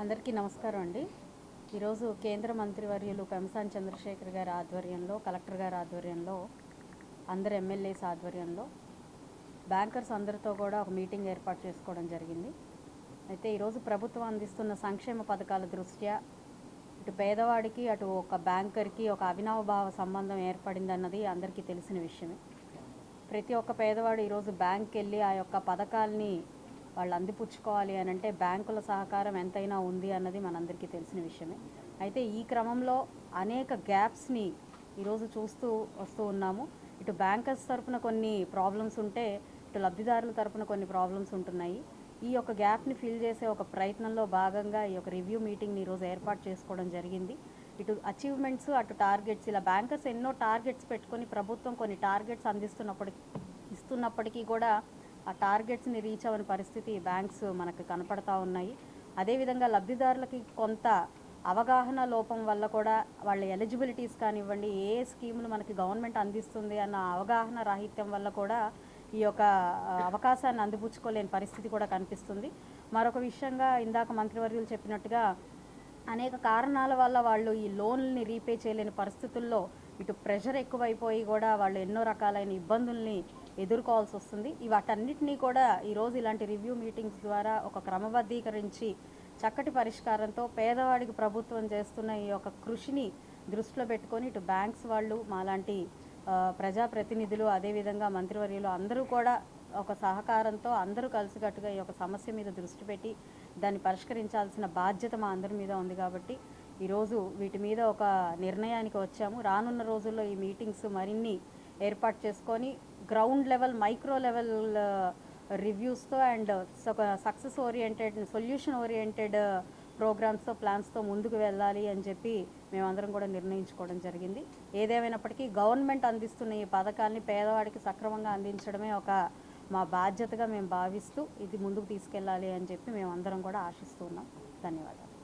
అందరికీ నమస్కారం అండి. ఈరోజు కేంద్ర మంత్రివర్యులు పెంసాని చంద్రశేఖర్ గారి ఆధ్వర్యంలో కలెక్టర్ గారి ఆధ్వర్యంలో అందరు ఎమ్మెల్యేస్ ఆధ్వర్యంలో బ్యాంకర్స్ అందరితో కూడా ఒక మీటింగ్ ఏర్పాటు చేసుకోవడం జరిగింది. అయితే ఈరోజు ప్రభుత్వం అందిస్తున్న సంక్షేమ పథకాల దృష్ట్యా ఇటు పేదవాడికి అటు ఒక బ్యాంకర్కి ఒక అవినావభావ సంబంధం ఏర్పడిందన్నది అందరికీ తెలిసిన విషయమే. ప్రతి ఒక్క పేదవాడు ఈరోజు బ్యాంక్కి వెళ్ళి ఆ యొక్క పథకాల్ని వాళ్ళు అందిపుచ్చుకోవాలి అని అంటే బ్యాంకుల సహకారం ఎంతైనా ఉంది అన్నది మనందరికీ తెలిసిన విషయమే. అయితే ఈ క్రమంలో అనేక గ్యాప్స్ని ఈరోజు చూస్తూ వస్తూ ఉన్నాము. ఇటు బ్యాంకర్స్ తరపున కొన్ని ప్రాబ్లమ్స్ ఉంటే ఇటు లబ్ధిదారుల తరపున కొన్ని ప్రాబ్లమ్స్ ఉంటున్నాయి. ఈ యొక్క గ్యాప్ని ఫిల్ చేసే ఒక ప్రయత్నంలో భాగంగా ఈ యొక్క రివ్యూ మీటింగ్ని ఈరోజు ఏర్పాటు చేసుకోవడం జరిగింది. ఇటు అచీవ్మెంట్స్ అటు టార్గెట్స్ ఇలా బ్యాంకర్స్ ఎన్నో టార్గెట్స్ పెట్టుకొని ప్రభుత్వం కొన్ని టార్గెట్స్ అందిస్తున్నప్పటికీ ఇస్తున్నప్పటికీ కూడా ఆ టార్గెట్స్ని రీచ్ అవ్వని పరిస్థితి బ్యాంక్స్ మనకు కనపడతా ఉన్నాయి. అదేవిధంగా లబ్ధిదారులకి కొంత అవగాహన లోపం వల్ల కూడా వాళ్ళ ఎలిజిబిలిటీస్ కానివ్వండి ఏ స్కీములు మనకి గవర్నమెంట్ అందిస్తుంది అన్న అవగాహన రాహిత్యం వల్ల కూడా ఈ యొక్క అవకాశాన్ని అందిపుచ్చుకోలేని పరిస్థితి కూడా కనిపిస్తుంది. మరొక విషయంగా ఇందాక మంత్రివర్యులు చెప్పినట్టుగా అనేక కారణాల వల్ల వాళ్ళు ఈ లోన్లని రీపే చేయలేని పరిస్థితుల్లో ఇటు ప్రెషర్ ఎక్కువైపోయి కూడా వాళ్ళు ఎన్నో రకాలైన ఇబ్బందుల్ని ఎదుర్కోవాల్సి వస్తుంది. వాటన్నిటినీ కూడా ఈరోజు ఇలాంటి రివ్యూ మీటింగ్స్ ద్వారా ఒక క్రమబద్ధీకరించి చక్కటి పరిష్కారంతో పేదవాడికి ప్రభుత్వం చేస్తున్న ఈ యొక్క కృషిని దృష్టిలో పెట్టుకొని ఇటు బ్యాంక్స్ వాళ్ళు మాలాంటి ప్రజాప్రతినిధులు అదేవిధంగా మంత్రివర్యులు అందరూ కూడా ఒక సహకారంతో అందరూ కలిసికట్టుగా ఈ యొక్క సమస్య మీద దృష్టి పెట్టి దాన్ని పరిష్కరించాల్సిన బాధ్యత మా అందరి మీద ఉంది కాబట్టి ఈరోజు వీటి మీద ఒక నిర్ణయానికి వచ్చాము. రానున్న రోజుల్లో ఈ మీటింగ్స్ మరిన్ని ఏర్పాటు చేసుకొని గ్రౌండ్ లెవెల్ మైక్రో లెవెల్ రివ్యూస్తో అండ్ ఒక సక్సెస్ ఓరియంటెడ్ సొల్యూషన్ ఓరియంటెడ్ ప్రోగ్రామ్స్తో ప్లాన్స్తో ముందుకు వెళ్ళాలి అని చెప్పి మేమందరం కూడా నిర్ణయించుకోవడం జరిగింది. ఏదేమైనప్పటికీ గవర్నమెంట్ అందిస్తున్న ఈ పథకాల్ని పేదవాడికి సక్రమంగా అందించడమే ఒక మా బాధ్యతగా మేము భావిస్తూ ఇది ముందుకు తీసుకెళ్ళాలి అని చెప్పి మేమందరం కూడా ఆశిస్తున్నాం ధన్యవాదాలు.